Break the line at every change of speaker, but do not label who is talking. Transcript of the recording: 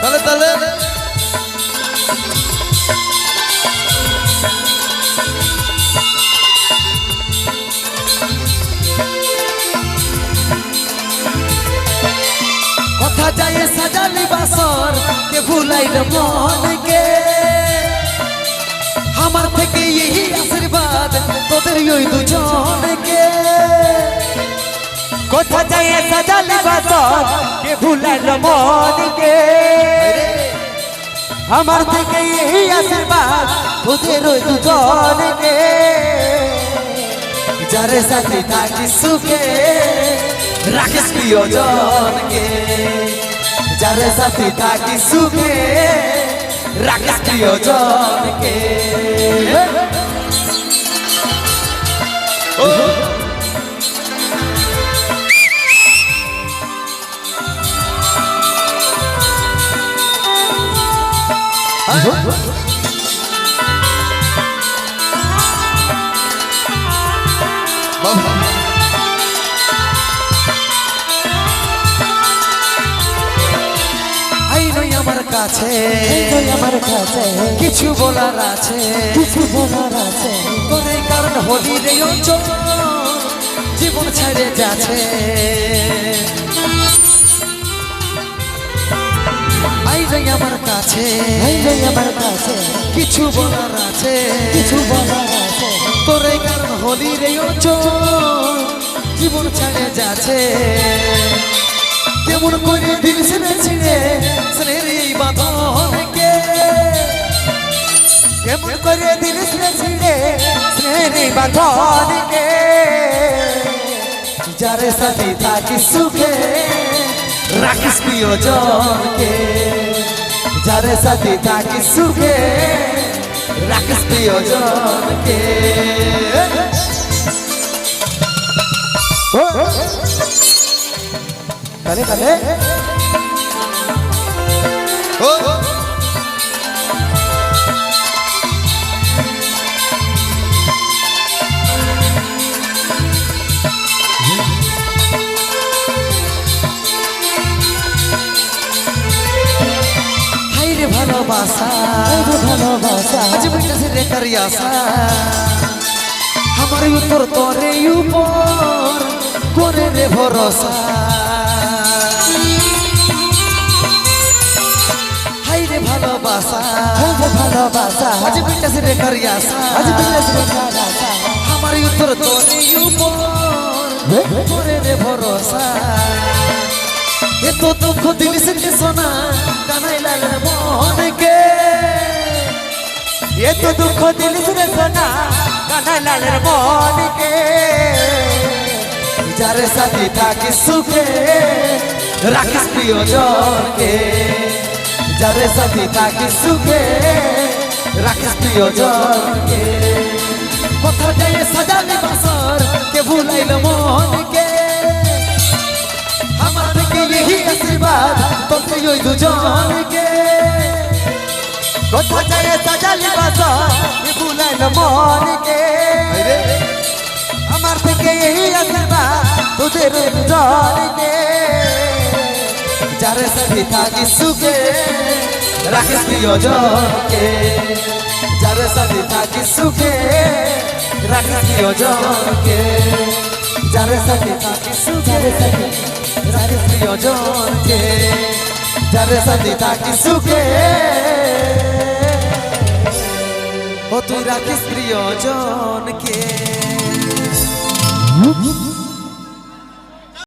তাহলে তাহলে।
কথা যায় সাজালি বাসর, কে ভুলাইল মনকে। আমার থেকে এই আশীর্বাদ, তোদের ওই দুজনকে
কোথা যায় সাজালি বাসর কে ভুলাইল মনকে আমার থেকে এই আশীর্বাদ তোদের ওই দুজনকে
যারে সাথে থাকি সুখে রাখিস প্রিয়জনকে যারে সাথে থাকি সুখে রাখিস প্রিয়জনকে
বাবা
নই আমার কাছে।
আমার কাছে।
কিছু বলার আছে।
কিছু বলার আছে।
তোদের কারণ হলি রে অঞ্চল জীবন ছেড়ে যাচ্ছে।
তুই আমার কাছে।
কিছু বলার আছে।
কিছু বলার আছে।
তোর এই কারণ হলি রে জীবন ছেড়ে যাচ্ছে। কেমন করে দিল ছেড়ে ছিঁড়ে স্নেহের এই বাঁধনকে
কেমন করে দিল ছিঁড়ে ছিঁড়ে স্নেহের এই বাঁধনকে
যারে সাথে থাকি সুখে রাখিস প্রিয়জনকে। যারে সাথে থাকি সুখে রাখিস প্রিয়জনকে
কালে কালে
ভালোবাসা
ভালোবাসা।
আজ মিটেছে রে কারি আশা। আমার উত্তর তোরে উপর করে রে ভরসা। হাই রে ভালোবাসা
এই যে ভালোবাসা
আজ মিটেছে রে কারি আশা।
আজ বিলে ছিঁড়ে ভালোবাসা
আমার উত্তর তোরে উপর করে রে ভরসা। এত দুঃখ দিলিস রে সোনা, কানাই লালের মনকে
এত দুঃখ দিল রে সোনা কানা লালের মনকে
যারে সাথে থাকি সুখে, রাখিস প্রিয়জনকে। যারে সাথে থাকি সুখে, রাখিস প্রিয়জনকে। কথা যায় সাজালি
কথা যায় সাজালি বাসা এ ভুলাইল মনকে আমার থেকে এই আশীর্বাদ তোদের দুজনকে
যারে সাথে থাকি সুখে রাখিস প্রিয়জনকে যারে সাথে থাকি সুখে রাখিস প্রিয়জনকে যারে সাথে থাকি সুখে রাখিস প্রিয়জনকে যারে সাথে থাকি সুখে ও তুই রাখিস প্রিয়জনকে।